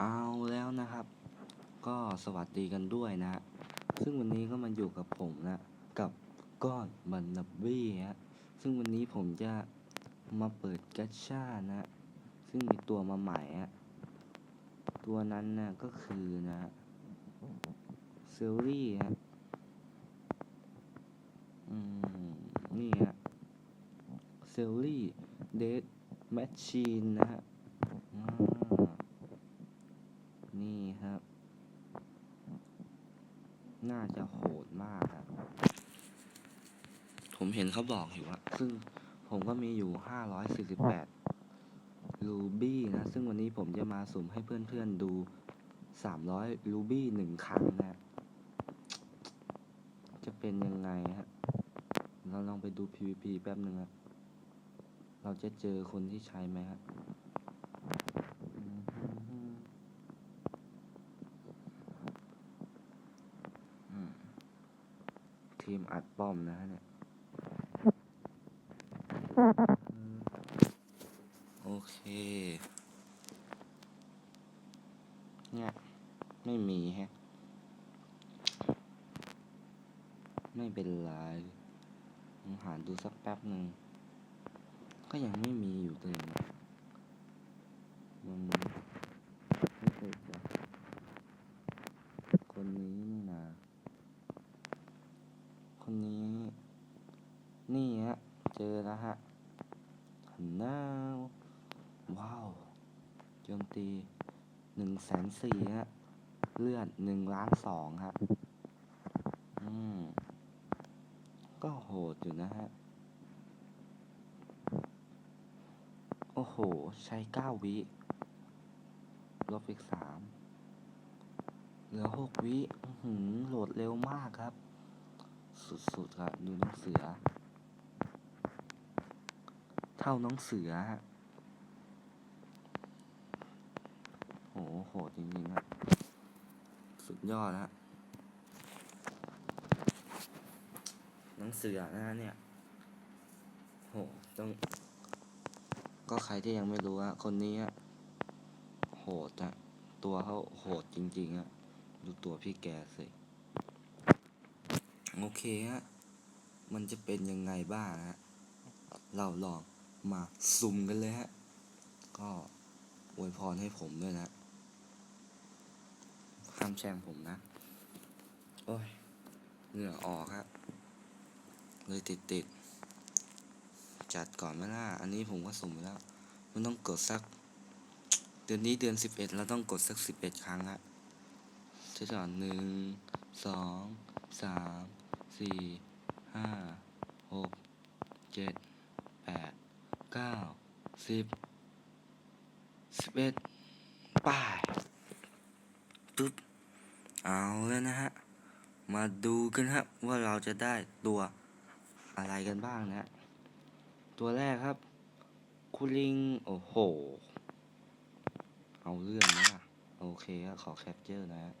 เอาแล้วนะครับ ก็สวัสดีกันด้วยนะ ซึ่งวันนี้ก็มาอยู่กับผมนะ กับก้อนบันนับบี้ฮะซึ่งวันนี้ผมจะมาเปิดกัชชานะ ซึ่งมีตัวมาใหม่ฮะตัวนั้นนะก็คือนะเซลลี่ฮะอืม นี่ฮะเซลลี่เดดแมชชีนนะฮะอ่า นี่ครับ น่าจะโหดมากครับ ผมเห็นเขาบอกอยู่ว่าซึ่งผมก็มีอยู่ 548 รูบี้นะ ซึ่งวันนี้ผมจะมาสุ่มให้เพื่อนๆดู 300 รูบี้หนึ่งครั้งนะ จะเป็นยังไงฮะ เราลองไปดู PVP แป๊บหนึ่งครับเราจะเจอคนที่ใช้ไหมครับอืม อืม ทีมอัดป้อมนะฮะเนี่ย โอเค เนี่ย ไม่มีฮะ ไม่เป็นไรผมหาดูสักแป๊บหนึ่ง ก็ยังไม่มีอยู่เลยนะมันไม่เคยเจอคนนี้นี่นะ ค นี้ นี่ฮะ เจอแล้วฮะหันหน้าว้าวโจมตีหนึ่งแสนสี่ฮะ เลือดหนึ่งล้านสองฮะอืม ก็โหดอยู่นะฮะ โอ้โห ใช้เก้าวิ ลบอีกสามเหลือหกวิอื้อหือโหลดเร็วมากครับ สุดๆครับ ดูน้องเสือ เท่าน้องเสือฮะโหโหดจริงๆครับ สุดยอดฮะน้องเสือนะฮะเนี่ย โห ต้อง ก็ใครที่ยังไม่รู้อะคนนี้อะโหดอะตัวเขาโหดจริงๆอะดูตัวพี่แกสิ โอเคฮะ มันจะเป็นยังไงบ้างฮะ เราลองมาซุ่มกันเลยฮะ ก็อวยพรให้ผมด้วยนะห้ามแช่งผมนะ โอ้ย เหงื่อออกฮะเลยติดติดๆจัดก่อนไหมล่ะ อันนี้ผมก็สุ่มแล้ว มันต้องกดสัก เดือนนี้เดือนสิบเอ็ดเราต้องกดสักสิบเอ็ดครั้งฮะที่สอนหนึ่งสองสาม สี่ห้าหกเจ็ดแปดเก้าสิบสิบเอ็ดป้ายปึ๊บเอาแล้วนะฮะ มาดูกันฮะว่าเราจะได้ตัวอะไรกันบ้างนะฮะตัวแรกครับคูลิง โอ้โห เอาเรื่องนะโอเคขอแคปเจอร์นะฮะ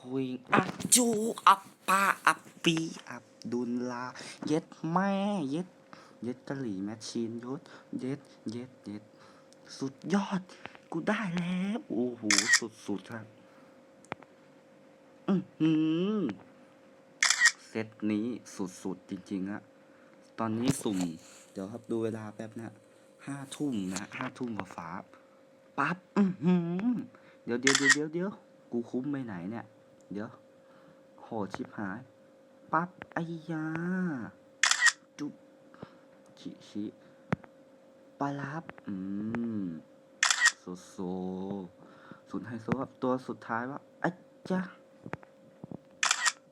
คุยอัจจูอัปปาอัปปีอับดุลลา เย็ดแม่เย็ด เย็ดกะหรี่แมชชีนยศเย็ดเย็ดเย็ด สุดยอด กูได้แล้ว โอ้โห สุดๆครับ อือหือเซตนี้สุดๆจริงๆอะตอนนี้สุ่ม เดี๋ยวครับดูเวลาแป๊บนะห้าทุ่มนะห้าทุ่มกว่าฟ้าปั๊บ อือหือ เดี๋ยวเดี๋ยวเดี๋ยวเดี๋ยว กูคุ้มไปไหนเนี่ย เดี๋ยว โหชิบหาย ปั๊บไอ้ยา จุบชิชิปลาลับ อืมโซโซสุดไฮโซครับตัวสุดท้ายว่าไอ้จ้ะ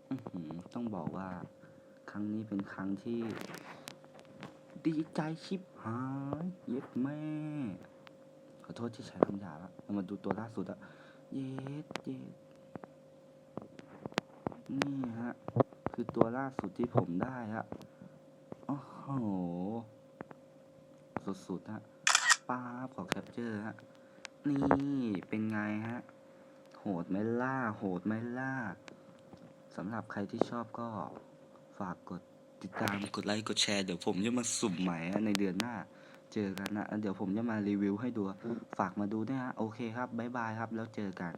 อื้อหือต้องบอกว่า ครั้งนี้เป็นครั้งที่ ดีใจชิบหาย เย็ดแม่ ขอโทษที่ใช้คำหยาบอะเรามาดูตัวล่าสุดอะเย็ดเย็ด นี่ฮะ คือตัวล่าสุดที่ผมได้ฮะโอ้โห สุดๆฮะป้าบขอแคปเจอร์ฮะ นี่เป็นไงฮะ โหดไหมล่า โหดไหมล่าสำหรับใครที่ชอบก็ฝากกดติดตามกดไลค์กดแชร์เดี๋ยวผมจะมาสุ่มใหม่ในเดือนหน้า เจอกันนะ เดี๋ยวผมจะมารีวิวให้ดู ฝากมาดูด้วยฮะ โอเคครับ บ๊ายบายครับ แล้วเจอกัน